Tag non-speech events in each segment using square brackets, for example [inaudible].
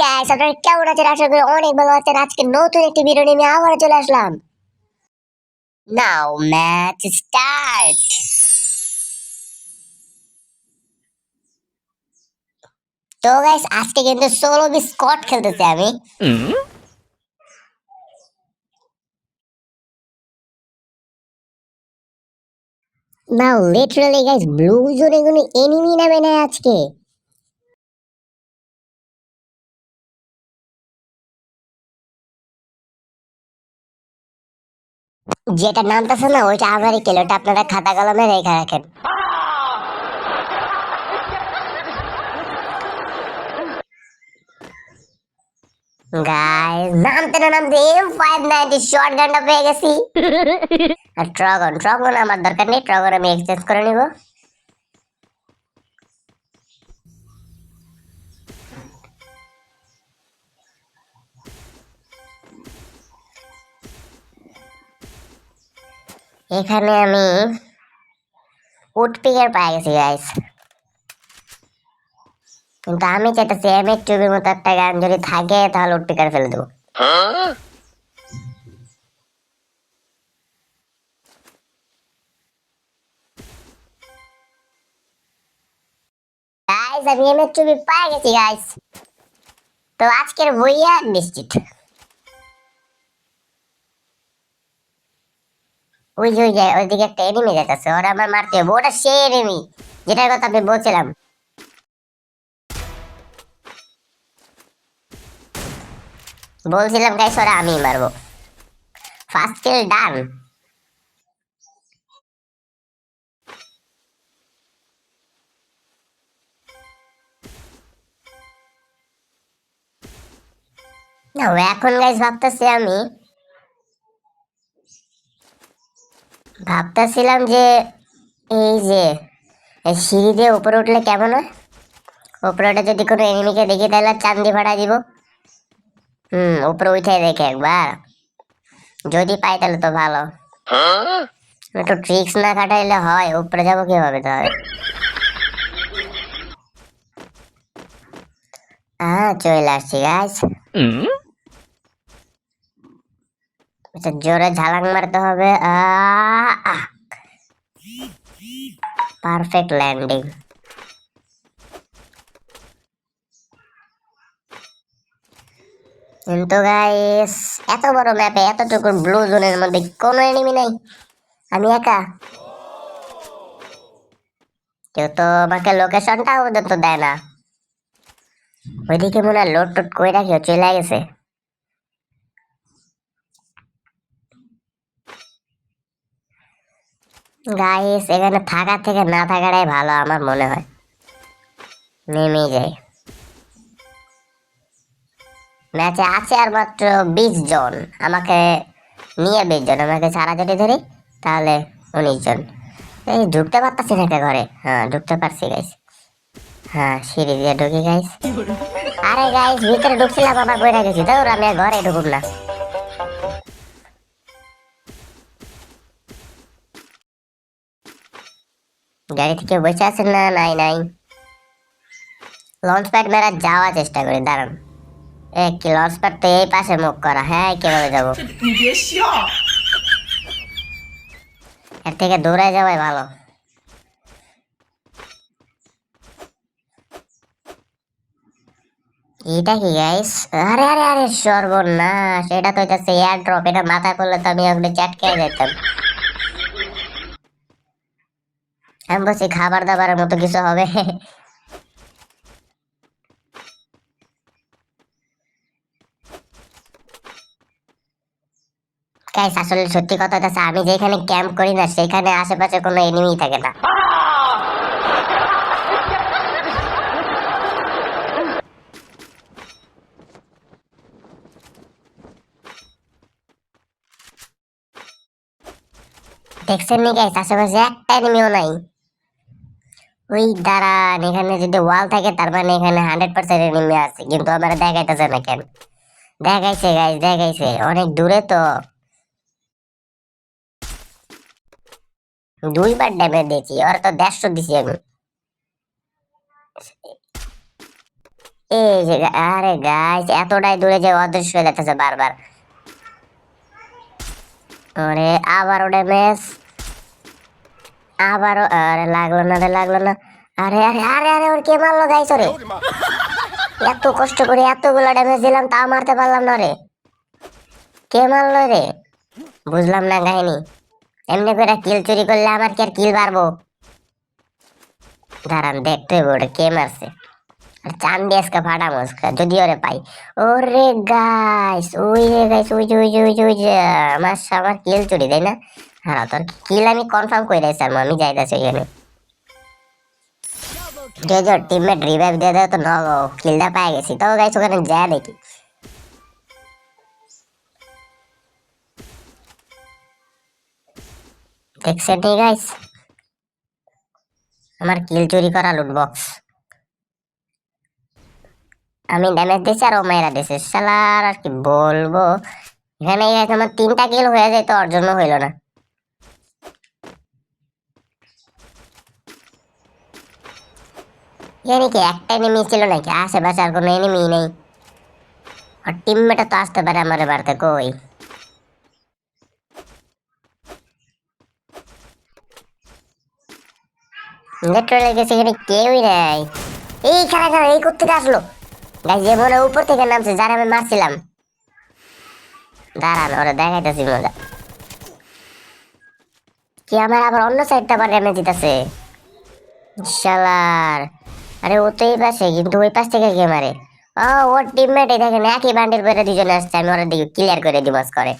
Guys আপনারা কেমন আছেন? আশা করি অনেক ভালো আছেন। আজকে নতুন একটি ভিডিও নিয়ে আবার চলে আসলাম। নাও ম্যাচ স্টার্ট তো গাইস আজকে কিন্তু সোলো বি স্কট খেলতেছি আমি। নাও লিটারালি গাইস ব্লু জোনে কোনো এনিমি নামে না আজকে। যেটা নামতেছে না ওইটা আমারই কেলো ওটা আপনারা খাতা কলমে রেখে রাখেন। গাইস নামতে না নামতে এম ফাইভ নাইনটি শর্ট গানটা পেয়ে গেছি। [laughs] আর ট্রগন ট্রগন আমার দরকার নেই ট্রগন আমি এক্সচেঞ্জ করে নিব। এখানে আমি উড পিকার পাই গেছি গাইস কিন্তু আমি চাইতেছি এম এর টুবির মতো একটা গান যদি থাকে, তাহলে উড ফেলে দেবো। আমি এম এর পাই গেছি গাইস তো আজকের বইয়া নিশ্চিত ওই যে ওই যে ওইদিকে একটা এনিমি যাচ্ছে ওরা আমার মারতে হবে, ওটা সেই এনিমি যেটার কথা আমি বলছিলাম। বলছিলাম গাইস ওরা আমি মারবো। ফার্স্ট কিল ডান না, এখন গাইস ভাবতেছি আমি ভাবতেছিলাম যে এই যে সিঁড়ি দিয়ে উপরে উঠলে কেমন হয়? উপরে উঠে যদি কোনো এনিমিকে দেখি তাহলে চান্দি ভাড়া দিব। হুম, উপরে উঠে দেখে একবার। যদি পাই তাহলে তো ভালো। একটু ট্রিক্স না কাটাইলে হয়, উপরে যাব কীভাবে তাহলে? হ্যাঁ চলে আসছি গাছ আচ্ছা জোরে ঝালাং মারতে হবে। পারফেক্ট ল্যান্ডিং কিন্তু গাইস এত বড় ম্যাপে এতটুকু ব্লু জোনের মধ্যে কোনো এনিমি নাই। আমি একা। কেউ তো আমাকে লোকেশনটা পর্যন্ত দেয় না। ওইদিকে মনে হয় লোড টোড করে রাখিও চলে গেছে। গাইস এখানে থাকা থেকে না থাকাটাই ভালো আমার মনে হয়। নেমে যাই। ম্যাচে আছে আর মাত্র বিশ জন। আমাকে নিয়ে বিশ জন। আমাকে ছাড়া যদি ধরি, তাহলে উনিশ জন। এই ঢুকতে পারতাছি না ঘরে। হ্যাঁ ঢুকতে পারছি গাইস হ্যাঁ সিঁড়ি দিয়ে ঢুকি গাইস আরে গাইস ভিতরে ঢুকছিলাম, আবার বইটা গেছি। তো আমি ঘরে ঢুকুম না। গাড়িতে কেউ বসে আছেন না নাই নাই। লঞ্চ প্যাড মেরা যাওয়ার চেষ্টা করি দাঁড়ান। এ কি লঞ্চ প্যাড তো এই পাশে মুখ করা হ্যাঁ কীভাবে যাব? এর থেকে দূরে যাওয়াই ভালো। এটা কি গাইস আরে আরে আরে সর্বনাশ। এটা তো এটা এয়ার ড্রপ এটা মাথা করলে তো আমি ওখানে খেয়ে যেতাম। আমি বলছি খাবার দাবারের মতো কিছু হবে। গাইস আসলে সত্যি কথা হচ্ছে, আমি যেখানে ক্যাম্প করি না, সেখানে আশেপাশে কোনো এনিমি থাকে না। দেখছেন নি গাইস আশেপাশে একটা এনিমিও নাই। ওই দাঁড়ান এখানে যদি ওয়াল থাকে, তার মানে এখানে হান্ড্রেড পার্সেন্ট এনিমি আছে। কিন্তু আমার দেখাইতেছে না কেন? দেখাইছে গাইস দেখাইছে। অনেক দূরে তো। দুইবার ড্যামেজ দিয়েছি। ওর তো দেড়শো দিছি আমি। এই যে আরে গাইস এতটাই দূরে যে অদৃশ্য হয়ে যাচ্ছে বারবার। ওরে, আবারও ড্যামেজ আবারও, আরে লাগল না রে, লাগল না। আরে আরে আরে আরে, ওর কে মারলো গাইস ওরে এত কষ্ট করে এতগুলো ড্যামেজ দিলাম তা মারতে পারলাম না রে। কে মারলো রে? বুঝলাম না কাহিনী। এমনি করে কিল চুরি করলে আমার কি আর কিল পারব দাঁড়ান, দেখতে হবে ওটা কে মারছে। আর চান্দি আজকে ফাটা মস্কা যদি ওরে পাই। ওরে গাইস ওই রে গাইস ওই যে ওই যে ওই যে আমার আমার কিল চুরি, তাই না? হ্যাঁ তোর কিল আমি কনফার্ম করে দিয়েছি আমি যাইতেছি ওইখানে যে যে টিমমেট রিভাইভ দিয়ে দেয়, তো ন কিলটা পাই গেছি। তো ওখানে যা দেখি দেখছেন ঠিক গাইস আমার কিল চুরি করা লুট বক্স আমি ড্যামেজ দিয়েছি আর ও মেয়েরা দিয়েছে শালার, আর কি বলব? এখানে আমার তিনটা কিল হয়ে যায়, তো ওর জন্য হইল না। এখানে কি একটা এনিমি ছিল নাকি? আশেপাশে আর কোনো এনিমি নেই। আর টিমমেটও তো আসতে পারে আমার বাড়িতে, কই? এই কোথেকে আসলো? হয় উপর থেকে নামছে, যারা আমি মারছিলাম। দাঁড়ান, ওরা দেখাইতেছি মজা। কি আবার অন্য সাইডটা আবার ড্যামেজ দিতেছে? শালার আরে ও তো এই পাশে, কিন্তু ওই পাশ থেকে কে মারে? ও, ওর টিমমেট এই দেখেন, একই বান্ডেল করে দুজনে আসছে, আমি ওরা দিকে ক্লিয়ার করে দিব করে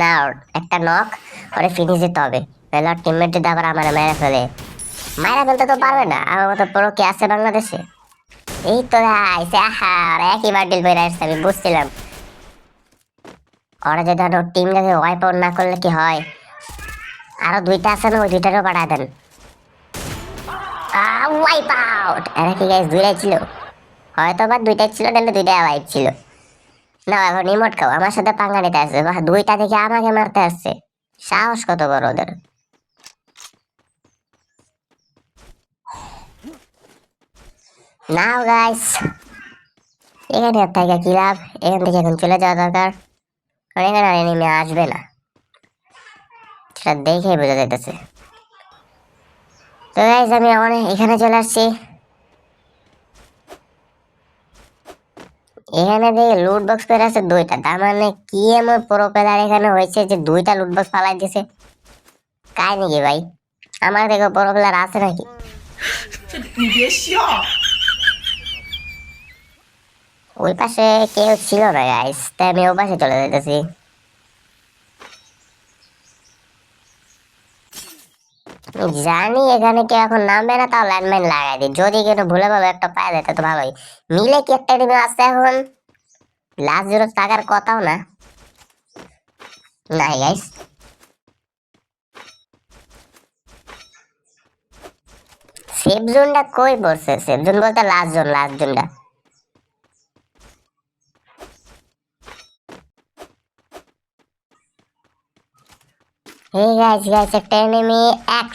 না একটা নক ওরে ফিনিশ দিতে হবে। তাহলে ওর টিমমেট যদি আবার আমার মেরে ফেলে মারা ফেলতে তো পারবে না, আমার মতো পুরো কে আছে বাংলাদেশে? এই তো আইসে আহা একই বান্ডিল করে আসছে, আমি বুঝছিলাম। ওরা যদি ওর টিমটাকে ওয়াইপ না করলে কি হয়? আরও দুইটা আছে না, ওই দুইটারও পাঠা দেন। ওয়াইপ আউট কি গাইস দুইটাই ছিল। হয়তো বা দুইটাই ছিল, নাহলে দুইটাই ওয়াইপ ছিল। না এখন রিমোট খাও। আমার সাথে পাঙ্গা নিতে আসছে বাহ, দুইটা থেকে আমাকে মারতে আসছে। সাহস কত বড় ওদের। নাও গাইস এখানে আর থেকে কি লাভ? এখান থেকে এখন চলে যাওয়া দরকার। কারণ এখানে আর এনিমি আসবে না। সেটা দেখেই বোঝা যাইতেছে। তো গাইজ আমি আমার এখানে চলে আসছি। এখানে দেখি লুট বক্স পেয়ে আছে দুইটা, তার মানে কি এমন প্রো পেলার এখানে হয়েছে যে দুইটা লুট বক্স ফালাই কাই নাকি ভাই? আমার দেখো প্রো পেলার আছে নাকি? ওই পাশে কেউ ছিল না গাইজ তাই আমি ও পাশে চলে যেতেছি জানি এখানে কেউ এখন নামবে না, তাও ল্যান্ডমাইন লাগাই দিই। যদি কেউ ভুলে ভালো একটা পায় যেত তো ভালোই। মিলে কি একটা টিমে আসছে এখন? লাস্ট জিরো থাকার কথাও না। নাই গাইস সেফ জোনটা কই পড়ছে? সেফ জোন বলতে লাস্ট জোন লাস্ট জোনটা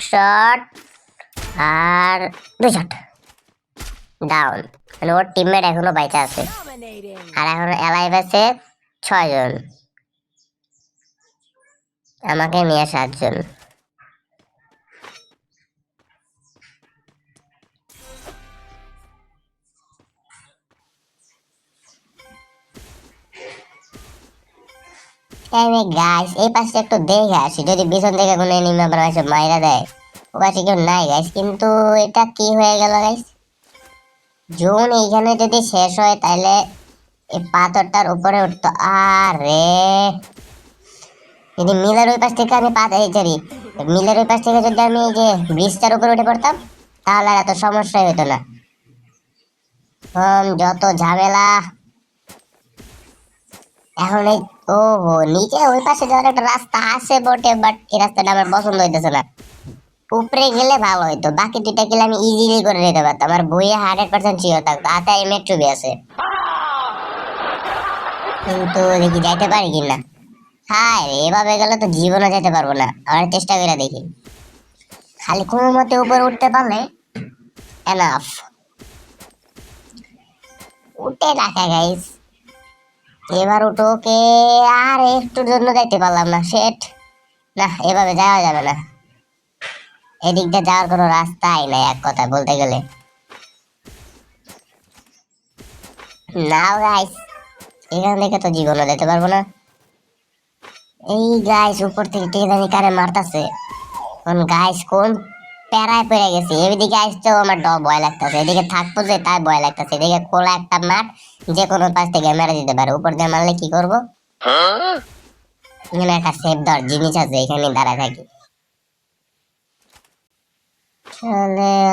শট আর দুই ডাউন মানে ওর টিমমেট এখনও বাইচা আছে। আর এখন এলাইভ আছে ছয়জন। আমাকে নিয়ে সাতজন। আমি গাইস এই পাশে একটু দেখে আসি। যদি পিছন থেকে কোনো এনিমি আবার এসে মাইরা দেয় ও পাশে কেউ নাই গাইস কিন্তু এটা কি হয়ে গেল গাইস জোন এইখানে যদি শেষ হয়, তাহলে এই পাথরটার উপরে উঠতো। আরে! যদি মিলের ওই পাশ থেকে আমি পাতা চারি মিলের ওই পাশ থেকে যদি আমি এই যে ব্রিজটার উপরে উঠে পড়তাম, তাহলে আর এত সমস্যাই হতো না। যত ঝামেলা। এখন এই ও নিচে ওই পাশে যাওয়ার একটা রাস্তা আছে বটে বাট এই রাস্তাটা আমার পছন্দ হইতেছে না। উপরে গেলে ভালো হইতো বাকি দুইটা গেলে আমি ইজিলি করে নিতে পারতাম। আমার বইয়ে হান্ড্রেড পার্সেন্ট শিওর থাকতো হাতে এই মেট্রো আছে। কিন্তু দেখি যাইতে পারি কিনা? হায় রে, এভাবে গেলে তো জীবনে যেতে পারব না। আর চেষ্টা করে দেখি। খালি কোনো মতে উপরে উঠতে পারলে এনাফ উঠে রাখা গাইস এবার উঠোকে আর একটুর জন্য যাইতে পারলাম না সেট না, এভাবে যাওয়া যাবে না। এদিক দিয়ে যাওয়ার কোনো রাস্তাই নাই, এক কথায় বলতে গেলে। নাও গাইস এখান থেকে তো জীবনও যেতে পারব না। এই গাইস উপর থেকে কে জানি কারে মারতাছে? কোন গাইস কোন প্যারায় পড়ে গেছে। এদিকে আসতেও আমার ড ভয় লাগতেছে। এদিকে থাকব যে তাই ভয় লাগতেছে। এদিকে খোলা একটা মাঠ যে কোনো পাশ থেকে মেরে দিতে পারে। উপর দিয়ে মারলে কি করব? এখানে একটা সেফ দর জিনিস আছে এখানে দাঁড়ায় থাকি।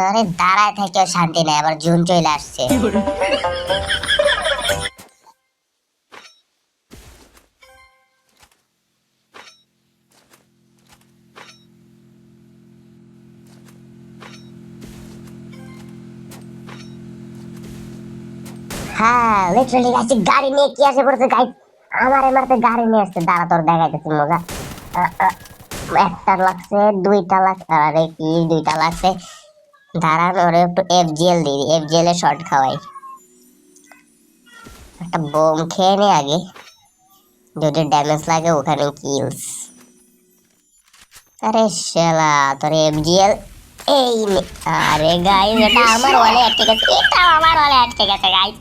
আরে দাঁড়ায় থেকেও শান্তি নেই, আবার জুন চলে আসছে। [laughs] হ্যাঁ বোম খেয়ে নে আগে। যদি ড্যামেজ লাগে, ওখানে কিলস আরে শালা, তোর এফজিএল এই আরে গাইস এটা আমার ওয়ালে আটকে গেছে এটা আমার ওয়ালে আটকে গেছে গাইস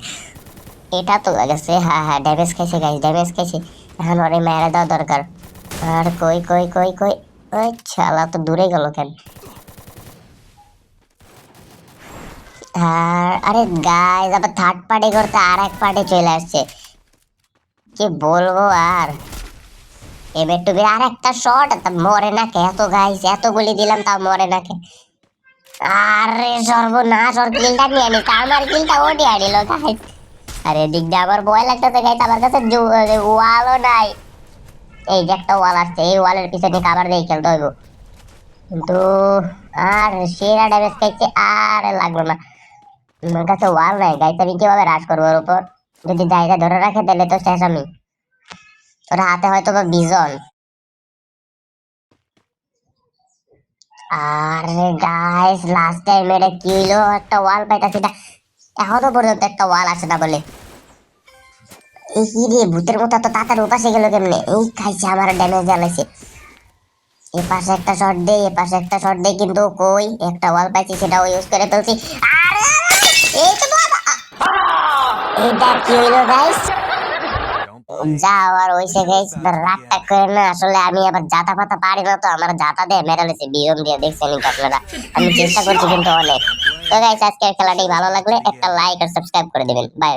এটা তো গেছে হ্যাঁ হ্যাঁ ড্যামেজ খাইছে গাইস ড্যামেজ খাইছে। এখন ওরে মেরে দেওয়া দরকার। আর কই কই কই কই? ওই শালা তো দূরে গেল কেন? আর, আরে গাইস আবার থার্ড পার্টি করতে আর এক পার্টি চলে আসছে। কি বলব আর? এবার টুবির আর একটা শট মরে না কে? এত গাইস এত গুলি দিলাম, তাও মরে না কে? আরে সর্বনাশ, ওর কিলটা নিয়ে নি আমার কিলটা ও নিয়ে নিল আরে এদিক দিয়ে আমার ভয় লাগতেছে গাইস, আমার কাছে ওয়ালও নাই। এই যে একটা ওয়াল আসছে, এই ওয়ালের পিছনে কাবার দিয়ে খেলতে হইব। কিন্তু আর সেরা ড্যামেজ খাইছে আর লাগল না। আমার কাছে ওয়াল নাই, গাইস, আমি কীভাবে রাশ করব ওর উপর? যদি জায়গা ধরে রাখে, তাহলে তো শেষ আমি। ওর হাতে হয়তো বা বিজন আরে গাইস লাস্ট টাইম এটা কি হইল? একটা ওয়াল পাইতাছি না। এখনও পর্যন্ত একটা ওয়াল আছে না বলে। এই কি রে ভূতের মতো এত তাড়াতাড়ি উপাসে গেল কেমনে? এই খাইছে আমার ড্যামেজ জ্বালাইছে। এ পাশে একটা শট দে এ পাশে একটা শট দে কিন্তু কই? একটা ওয়াল পাইছি সেটাও ইউজ করে ফেলছি। আরে এই তো বাবা! এটা কি হইল গাইস যাও আর ওইসে গাইস রাতটা করে না আসলে আমি আবার জাতা ফাতা পারি না তো আমার জাতা দিয়ে মেরে লেছে বিয়ন দিয়ে দেখছেন আপনারা। আমি চেষ্টা করছি কিন্তু অনেক। তো গাইস আজকের খেলাটি ভালো লাগলে একটা লাইক আর সাবস্ক্রাইব করে দিবেন। বাই